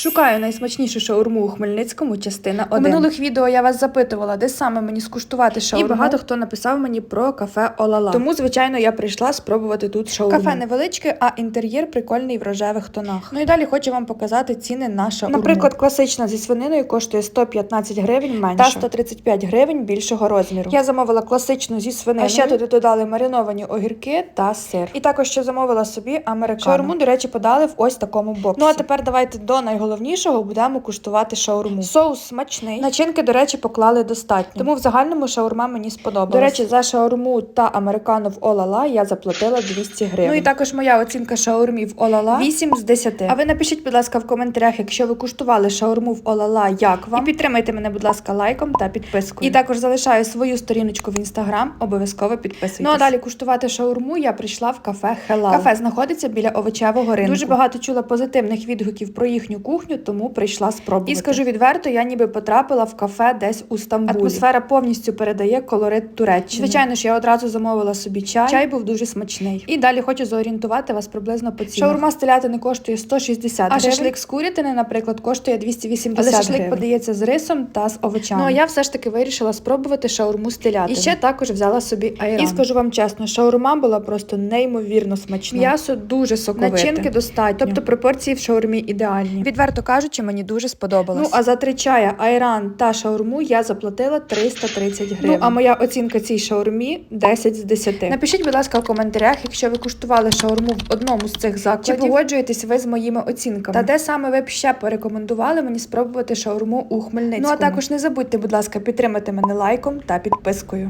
Шукаю найсмачнішу шаурму у Хмельницькому, частина 1. У минулих відео я вас запитувала, де саме мені скуштувати І багато хто написав мені про кафе Олала. Тому, звичайно, я прийшла спробувати тут шаурму. Кафе невеличке, а інтер'єр прикольний в рожевих тонах. Ну і далі хочу вам показати ціни на шаурму. Наприклад, класична зі свининою коштує 115 гривень менше. Та 135 гривень більшого розміру. Я замовила класичну зі свининою. А ще туди додали мариновані огірки та сир. І також ще замовила собі американо. Шаурму, до речі, подали в ось такому боксі. Ну а тепер давайте до найголовнішого будемо куштувати шаурму. Соус смачний. Начинки, до речі, поклали достатньо. Тому в загальному шаурма мені сподобалась. До речі, за шаурму та американо в Олала я заплатила 200 гривень. Ну і також моя оцінка шаурмі в Олала. 8 з 10. А ви напишіть, будь ласка, в коментарях, якщо ви куштували шаурму в Олала, як вам? І підтримайте мене, будь ласка, лайком та підпискою. І також залишаю свою сторіночку в інстаграм. Обов'язково підписуйтесь. Ну а далі куштувати шаурму я прийшла в кафе Хелал. Кафе знаходиться біля овочевого ринку. Дуже багато чула позитивних відгуків про їхню кухню, тому прийшла спробувати. І скажу відверто, я ніби потрапила в кафе десь у Стамбулі. Атмосфера повністю передає колорит Туреччини. Звичайно ж, я одразу замовила собі чай. Чай був дуже смачний. І далі хочу зорієнтувати вас приблизно по цінах. Шаурма з телятини коштує 160 А гривень. шашлик з курятини, наприклад, коштує 280 Але Але шашлик шашлик подається з рисом та з овочами. Ну, а я все ж таки вирішила спробувати шаурму з телятини. І ще також взяла собі айран. І скажу вам чесно, шаурма була просто неймовірно смачна. М'ясо дуже соковите. Начинки достатньо. Тобто пропорції в шаурмі ідеальні. Відверто кажучи, мені дуже сподобалось. Ну, а за три чая, айран та шаурму я заплатила 330 гривень. Ну, а моя оцінка цій шаурмі 10 з 10. Напишіть, будь ласка, в коментарях, якщо ви куштували шаурму в одному з цих закладів, чи погоджуєтесь ви з моїми оцінками. Та де саме ви б ще порекомендували мені спробувати шаурму у Хмельницькому. Ну а також не забудьте, будь ласка, підтримати мене лайком та підпискою.